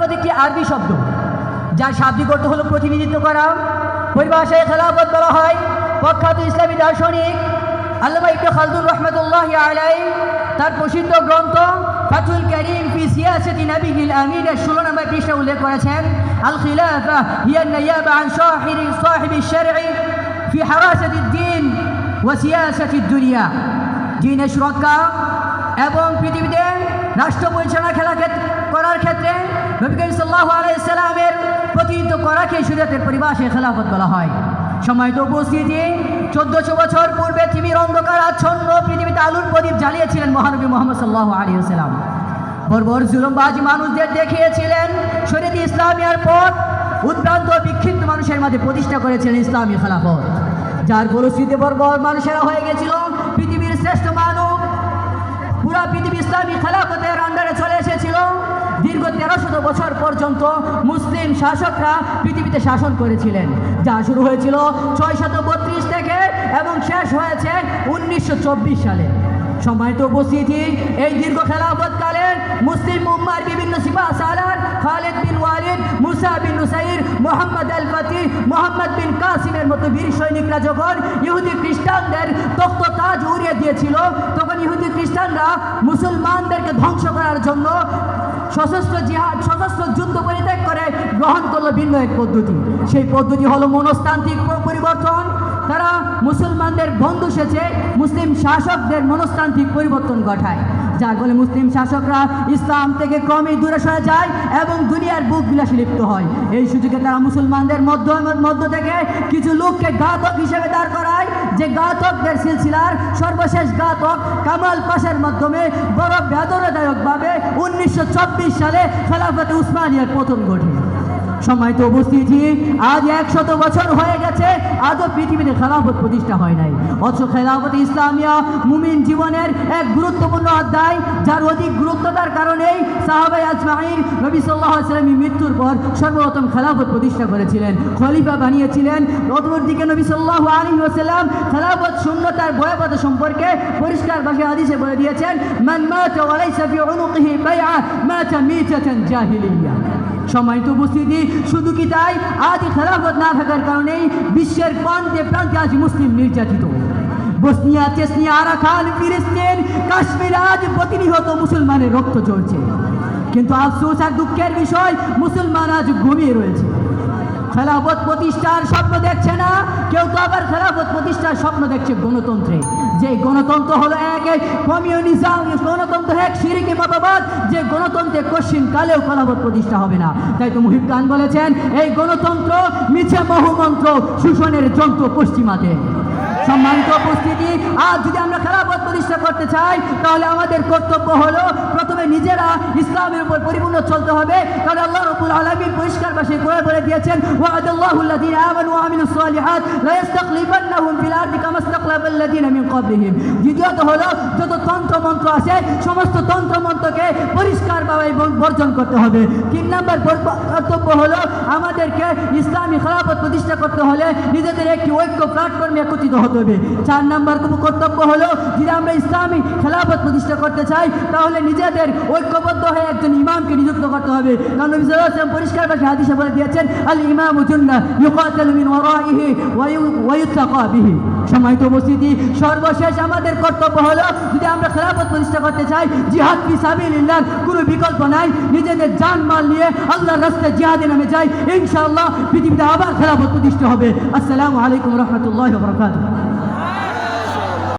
খেলাফত একটি আরবি শব্দ যার শাব্দিক অর্থ হলো প্রতিনিধিত্ব করা। পরিভাষায় খেলাফত বলা হয়। প্রখ্যাত ইসলামী দার্শনিক আল্লামা ইবনে খালদুর রহমতুল্লাহ আলাই তার প্রসিদ্ধ গ্রন্থ ফাতুল করিম ফি সিয়াসাতি নবিহিল আমিনের ষোলো নম্বর পৃষ্ঠা উল্লেখ করেছেন, আল খিলাফা হিয়া নাইয়াবা আন শাহিরি সাহিবি শারঈ ফি হারাসাতি দ্বীন ওয়া সিয়াসাতি দুনিয়া। দিনের সুরক্ষা এবং পৃথিবীতে রাষ্ট্র পরিচালনা খেলা করার ক্ষেত্রে নবী করিম সাল্লাল্লাহু আলাইহি সাল্লামের প্রতিনিধিত্ব করাকে শরীয়তের পরিভাষায় খেলাফত বলা হয়। সময়ত উপস্থিতি, চোদ্দশো বছর পূর্বে পৃথিবীর অন্ধকার, আচ্ছন্ন পৃথিবীতে আলুর প্রদীপ জ্বালিয়েছিলেন মহানবী মোহাম্মদ সাল্লাল্লাহু আলাইহি সাল্লাম। বর্বর জুলুমবাজ মানুষদের দেখিয়েছিলেন, শরীয়ত ইসলামিয়ার পথ, উদ্ভ্রান্ত বিক্ষিপ্ত মানুষের মাঝে প্রতিষ্ঠা করেছিলেন ইসলামী খেলাফত। যার ফলশ্রুতিতে বর্বর মানুষেরা হয়ে গেছিল পৃথিবীর শ্রেষ্ঠ মানব পুরা পৃথিবী ইসলামী খেলাফতের আন্ডারে চলে দীর্ঘ তেরোশত বছর পর্যন্ত মুসলিম শাসকরা পৃথিবীতে শাসন করেছিলেন। যা শুরু হয়েছিল ছয়শত বত্রিশ থেকে এবং শেষ হয়েছে উনিশশো চব্বিশ সালে। সম্মানিত উপস্থিতি, এই দীর্ঘ খেলাফতকালের মুসলিম উম্মার বিভিন্ন সিপা সালার Khaled bin Walid, Musa bin Nusair, Mohammad al Fatih Mohammad bin কাসিমের মতো বীর সৈনিকরা যখন ইহুদি খ্রিস্টানদের তখ্ত তাজ উড়িয়ে দিয়েছিল, তখন ইহুদি খ্রিস্টানরা মুসলমানদেরকে ধ্বংস করার জন্য সশস্ত্র জিহাদ, সশস্ত্র যুদ্ধ পরিত্যাগ করে গ্রহণ করল ভিন্ন এক পদ্ধতি। সেই পদ্ধতি হলো মনস্তান্ত্রিক পরিবর্তন। তারা মুসলমানদের বন্ধু সেচে মুসলিম শাসকদের মনস্তান্ত্রিক পরিবর্তন ঘটায়। যার ফলে মুসলিম শাসকরা ইসলাম থেকে ক্রমেই দূরে সরে যায় এবং দুনিয়ার বুক বিলাসে লিপ্ত হয়। এই সুযোগে তারা মুসলমানদের মধ্য মধ্য থেকে কিছু লোককে ঘাতক হিসেবে দাঁড় করায়, যে ঘাতকদের সিলসিলার সর্বশেষ ঘাতক কামাল পাশের মাধ্যমে বড় উনিশশো সালে খেলাফতে উসমানিয়ার পতন ঘটে সময়ত উপস্থিতি আজ একশত বছর হয়ে গেছে, আজও পৃথিবীতে খেলাফত প্রতিষ্ঠা হয় নাই। অথচ খেলাফত ইসলামিয়া মুমিন জীবনের এক গুরুত্বপূর্ণ অধ্যায়, যার অধিক গুরুত্বতার কারণেই সাহাবাই আজমাইন নবী সাল্লাহ আসলামী মৃত্যুর পর সর্বপ্রথম খেলাফত প্রতিষ্ঠা করেছিলেন, খলিফা বানিয়েছিলেন। অপরদিকে নবী সাল্লাহ আলী ওসাল্লাম খেলাফত শূন্যতার ভয়াবহ সম্পর্কে পরিষ্কার ভাষায় হাদিসে বলে দিয়েছেন, মান মাতা ওয়ালাইসা ফি উনুকিহি বাইআ, মাতা মিতাতান জাহিলিয়া। সম্মানিত উপস্থিতি শুধু কি তাই? আজ খেলাফত না থাকার কারণেই বিশ্বের প্রান্তে প্রান্তে আজ মুসলিম নির্যাতিত। বসনিয়া, চেসনিয়া, আরাকান, ফিলিস্তিন, কাশ্মীর আজ প্রতিনিহত মুসলমানের রক্ত চলছে কিন্তু আফসোস আর দুঃখের বিষয়, মুসলমান আজ ঘুমিয়ে রয়েছে। খেলাফত প্রতিষ্ঠার স্বপ্ন দেখছে না। কেউ তো আবার খেলাফত প্রতিষ্ঠার স্বপ্ন দেখছে গণতন্ত্রে। যে গণতন্ত্র হলো এক এক কমিউনিজম গণতন্ত্র এক সিরিকি মতবাদ। যে গণতন্ত্রে কশ্চিন কালেও খেলাফত প্রতিষ্ঠা হবে না। তাই তো মুহিব খান বলেছেন, এই গণতন্ত্র মিছে বহুমন্ত্র শোষণের যন্ত্র পশ্চিমাতে। সম্মানিত উপস্থিতি, আজ যদি আমরা খেলাফত প্রতিষ্ঠা করতে চাই, তাহলে আমাদের কর্তব্য হলো প্রথমে নিজেরা ইসলামের উপর পরিপূর্ণ চলতে হবে। কারণ আল্লাহ রব্বুল আলামিন পরিষ্কার ভাষায় করে বলে দিয়েছেন দ্বিতীয়ত হলো, যত তন্ত্র মন্ত্র আছে, সমস্ত তন্ত্র মন্ত্রকে পরিষ্কারভাবে বর্জন করতে হবে। তিন নম্বর কর্তব্য হলো আমাদেরকে ইসলামী খেলাফত প্রতিষ্ঠা করতে হলে নিজেদের একটি ঐক্য প্ল্যাটফর্মে একত্রিত হতে হবে চার নম্বর কর্তব্য হলো যদি আমরা ইসলামী খেলাফত প্রতিষ্ঠা করতে চাই, তাহলে নিজেদের ঐক্যবদ্ধ হয়ে একজন ইমামকে নিযুক্ত করতে হবে। কারণ পরিষ্কার ভাষায় হাদিসে বলে দিয়েছেন আল ইমামু সম্মানিত উপস্থিতি, সর্বশেষ আমাদের কর্তব্য হলো যদি আমরা খেলাফত প্রতিষ্ঠা করতে চাই, জিহাদ ফি সাবিলিল্লাহ, কোনো বিকল্প নাই। নিজেদের জান মাল নিয়ে আল্লাহর রাস্তায় জিহাদে নামে যাই, ইনশাআল্লাহ পৃথিবীতে আবার খেলাফত প্রতিষ্ঠা হবে। আসসালামু আলাইকুম রহমতুল্লাহ